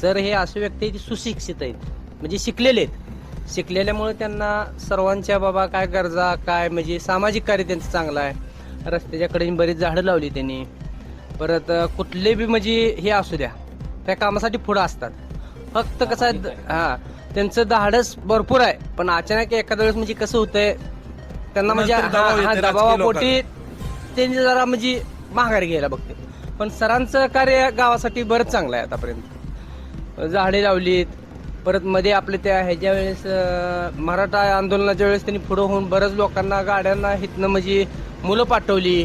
Sir हे असे व्यक्ती आहेत, की सुशिक्षित आहेत म्हणजे शिकलेले आहेत. शिकलेल्यामुळे त्यांना सर्वांच्या बाबा काय गरजा काय म्हणजे सामाजिक कार्य त्यांचं चांगलं आहे. रस्त्याच्या कडेने बरीच झाडं लावली त्यांनी. परत कुठले बी म्हणजे हे असू द्या त्या कामासाठी पुढं असतात. फक्त कसं आहे हा त्यांचं धाडस भरपूर आहे पण अचानक एखाद्या वेळेस म्हणजे कसं होतंय त्यांना म्हणजे दबावापोटी त्यांनी जरा म्हणजे माघारी घ्यायला बघते पण सरांचं कार्य गावासाठी बरंच चांगलं आहे आतापर्यंत. झाडे लावलीत. परत मध्ये आपले त्या ह्याच्या वेळेस मराठा आंदोलनाच्या वेळेस त्यांनी पुढं होऊन बऱ्याच लोकांना गाड्यांना हिथनं म्हणजे मुलं पाठवली.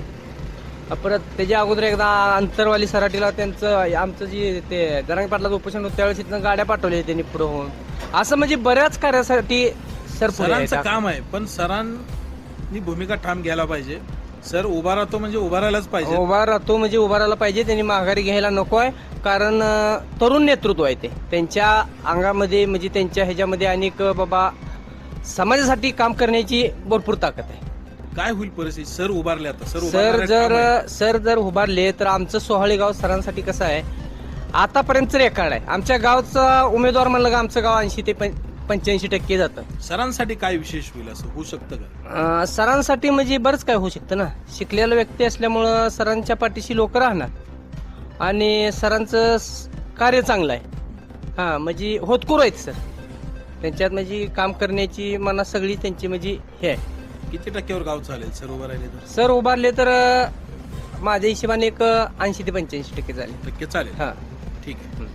परत त्याच्या अगोदर एकदा अंतरवाली सराटीला त्यांचं आमचं जे ते जरांगी पाटलाचं उपोषण होतं त्यावेळेस इथनं गाड्या पाठवल्या त्यांनी पुढं होऊन. असं म्हणजे बऱ्याच कार्यासाठी सर. सरांचं काम आहे पण सरांनी भूमिका ठाम घ्यायला पाहिजे. सर उभा राहतो म्हणजे उभा राहायलाच पाहिजे. उभा राहतो म्हणजे उभा राहायला पाहिजे त्यांनी माघारी घ्यायला नको आहे. कारण अं, तरुण नेतृत्व आहे ते. त्यांच्या अंगामध्ये म्हणजे त्यांच्या ह्याच्यामध्ये अनेक बाबा समाजासाठी काम करण्याची भरपूर ताकद आहे. काय होईल परिस्थिती? सर उभारले आता. सर सर उभारणारे जर. सर जर उभारले तर आमचं सोहाळे गाव सरांसाठी कसं आहे? आतापर्यंत रेकॉर्ड आहे. आमच्या गावचा उमेदवार म्हणलं का आमचं गाव ऐंशी ते पंच्याऐंशी टक्के जातं. सरांसाठी काय विशेष होईल असं होऊ शकतं का? अं, सरांसाठी म्हणजे बरंच काय होऊ शकतं ना. शिकलेला व्यक्ती असल्यामुळं सरांच्या पाठीशी लोक राहणार. आणि सरांचं स- कार्य चांगलं आहे. हां म्हणजे होतकूर आहेत सर. त्यांच्यात म्हणजे काम करण्याची मना सगळी त्यांची म्हणजे हे आहे. किती टक्क्यावर गाव चालेल सर उभा राहिले तर? सर उभारले तर अं, माझ्या हिशोबाने एक ऐंशी ते पंच्याऐंशी टक्के झाले. टक्के चालेल. हां. ठीक आहे.